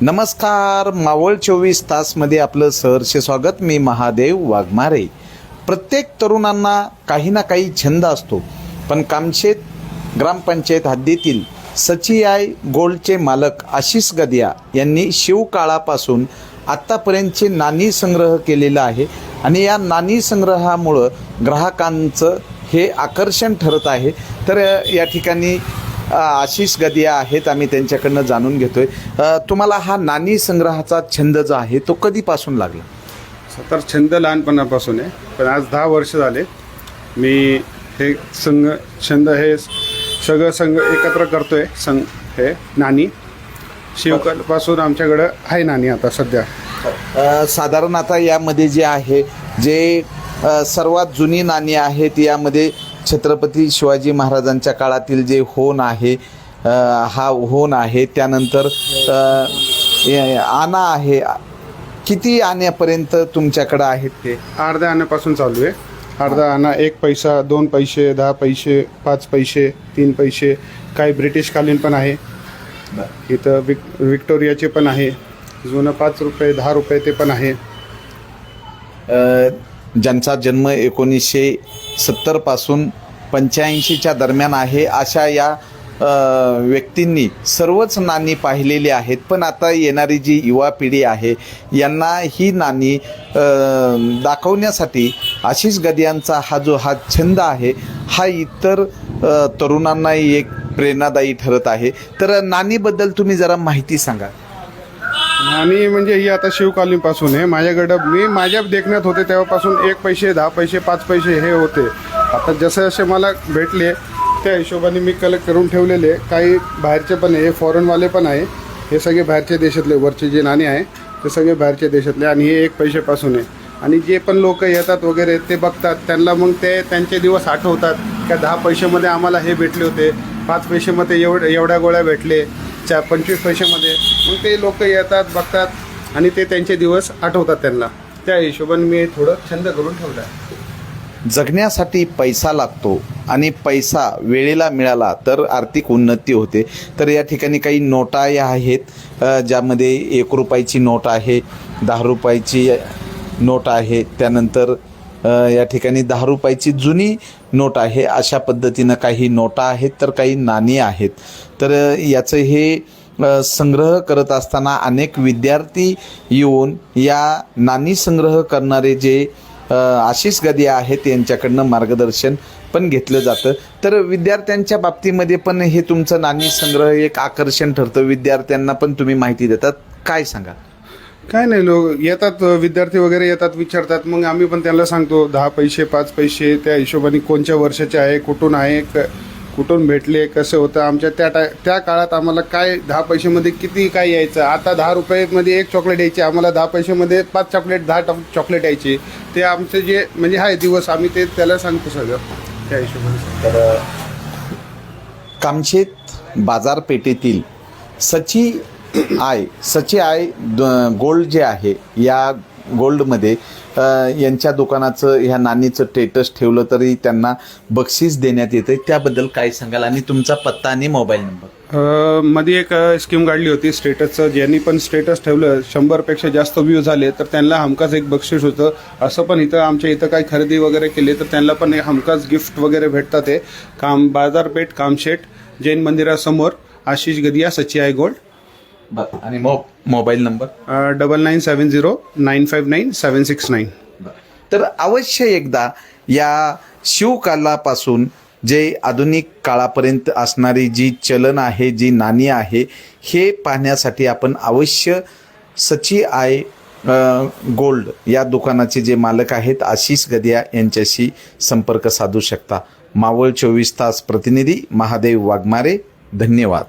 नमस्कार मावळ चोवीस तासमध्ये आपलं सहर्ष स्वागत. मी महादेव वाघमारे. प्रत्येक तरुणांना काही ना काही छंद असतो. पण कामशेत ग्रामपंचायत हद्दीतील सचिआय गोल्डचे मालक आशिष गदिया यांनी शिवकाळापासून आत्तापर्यंतचे नाणी संग्रह केलेला आहे आणि या नाणी संग्रहामुळं ग्राहकांचं हे आकर्षण ठरत आहे. तर या ठिकाणी आशिष गदिया आहेत आम्ही त्यांच्याकडनं जाणून घेतोय. तुम्हाला हा नाणी संग्रहाचा छंद जो आहे तो कधीपासून लागला? तर छंद लहानपणापासून आहे पण आज दहा वर्ष झाले. मी हे संघ छंद हे सगळं संघ एकत्र करतोय संघ हे नाणी शिवकालपासून आमच्याकडं आहे नाणी आता सध्या. अ, साधारण आता यामध्ये जे आहे जे अ, सर्वात जुनी नाणी आहेत यामध्ये छत्रपती शिवाजी महाराजांच्या काळातील जे होन आहे हा होन आहे त्यानंतर आना आहे. किती आण्यापर्यंत तुमच्याकडं आहेत ते? अर्ध्या आण्यापासून चालू आहे. अर्धा आणा एक पैसा दोन पैसे दहा पैसे पाच पैसे तीन पैसे काही ब्रिटिशकालीन पण आहे. इथं विक विक्टोरियाचे पण आहे. जुनं पाच रुपये दहा रुपये ते पण आहे. ज्यांचा जन्म एकोणीसशे सत्तरपासून पंच्याऐंशीच्या दरम्यान आहे अशा या व्यक्तींनी सर्वच नाणी पाहिलेली आहेत. पण आता येणारी जी युवा पिढी आहे यांना ही नाणी दाखवण्यासाठी आशिष गदियांचा हा जो हा छंद आहे हा इतर तरुणांनाही एक प्रेरणादायी ठरत आहे. तर नाणीबद्दल तुम्ही जरा माहिती सांगा. आणि म्हणजे ही आता शिवकालीनपासून आहे. माझ्याकडं मी माझ्या देखण्यात होते तेव्हापासून एक पैसे दहा पैसे पाच पैसे हे होते. आता जसे जसे मला भेटले त्या हिशोबाने मी कलेक्ट करून ठेवलेले काही बाहेरचे पण आहे फॉरेनवाले पण आहे. हे सगळे बाहेरच्या देशातले वरचे जे नाणे आहे ते सगळे बाहेरच्या देशातले आणि हे एक पैशापासून आहे. आणि जे पण लोक येतात वगैरे ते बघतात. त्यांना मग ते त्यांचे दिवस आठवतात. का दहा पैशामध्ये आम्हाला हे भेटले होते. पाच पैशामध्ये एवढ एवढ्या गोळ्या भेटले. चार पंचवीस पैशामध्ये. मग ते लोक येतात बघतात आणि ते त्यांचे दिवस आठवतात त्यांना. त्या हिशोबाने मी थोडं छंद करून ठेवला. आहे जगण्यासाठी पैसा लागतो आणि पैसा वेळेला मिळाला तर आर्थिक उन्नती होते. तर या ठिकाणी काही नोटा या आहेत ज्यामध्ये एक रुपयाची नोट आहे दहा रुपयाची नोट आहे त्यानंतर या ठिकाणी दहा रुपयाची जुनी नोट आहे. अशा पद्धतीनं काही नोटा आहेत तर काही नाणी आहेत. तर याचं हे संग्रह करत असताना अनेक विद्यार्थी येऊन या नाणी संग्रह करणारे जे आशिष गदिया आहेत यांच्याकडनं मार्गदर्शन पण घेतलं जातं. तर विद्यार्थ्यांच्या बाबतीमध्ये पण हे तुमचं नाणी संग्रह एक आकर्षण ठरतं. विद्यार्थ्यांना पण तुम्ही माहिती देतात. काय सांगा काय नाही लोक येतात विद्यार्थी वगैरे येतात विचारतात. मग आम्ही पण त्यांना सांगतो दहा पैसे पाच पैसे त्या हिशोबाने कोणत्या वर्षाचे आहे कुठून आहे क- कुठून भेटले कसं होतं आमच्या त्या टाय त्या काळात आम्हाला काय दहा पैशामध्ये किती काय यायचं? आता दहा रुपयेमध्ये एक चॉकलेट यायची आम्हाला दहा पैशामध्ये पाच चॉकलेट दहा टॉक चॉकलेट यायची. ते आमचे जे म्हणजे आहे दिवस आम्ही ते त्याला सांगतो सगळं त्या हिशोबाने. तर कामशेत बाजारपेठेतील सची आय सची आय द- गोल्ड जे आहे या गोल्डमध्ये यांच्या दुकानाचं ह्या नाणीचं स्टेटस ठेवलं तरी त्यांना बक्षीस देण्यात येतं त्याबद्दल काय सांगाल? आणि तुमचा पत्ता आणि मोबाईल नंबर? मध्ये एक स्कीम काढली होती स्टेटसचं ज्यांनी पण स्टेटस ठेवलं शंभरपेक्षा जास्त व्ह्यू झाले तर त्यांना हमखास एक बक्षीस होतं. असं पण इथं आमच्या इथं काही खरेदी वगैरे केली तर त्यांना पण एक हमखास गिफ्ट वगैरे भेटतात ते काम बाजारपेठ कामशेठ जैन मंदिरासमोर आशिष गदिया सची आय गोल्ड. बरं. आणि मो mobile number? Double nine seven zero nine five nine seven six nine. तर अवश्य एकदा या शिवकालापासून जे आधुनिक काळापर्यंत असणारी जी चलन आहे जी नाणी आहे हे पाहण्यासाठी आपण अवश्य सची आय गोल्ड या दुकानाचे जे मालक आहेत आशिष गदिया यांच्याशी संपर्क साधू शकता. मावळ चोवीस तास प्रतिनिधी महादेव वाघमारे धन्यवाद.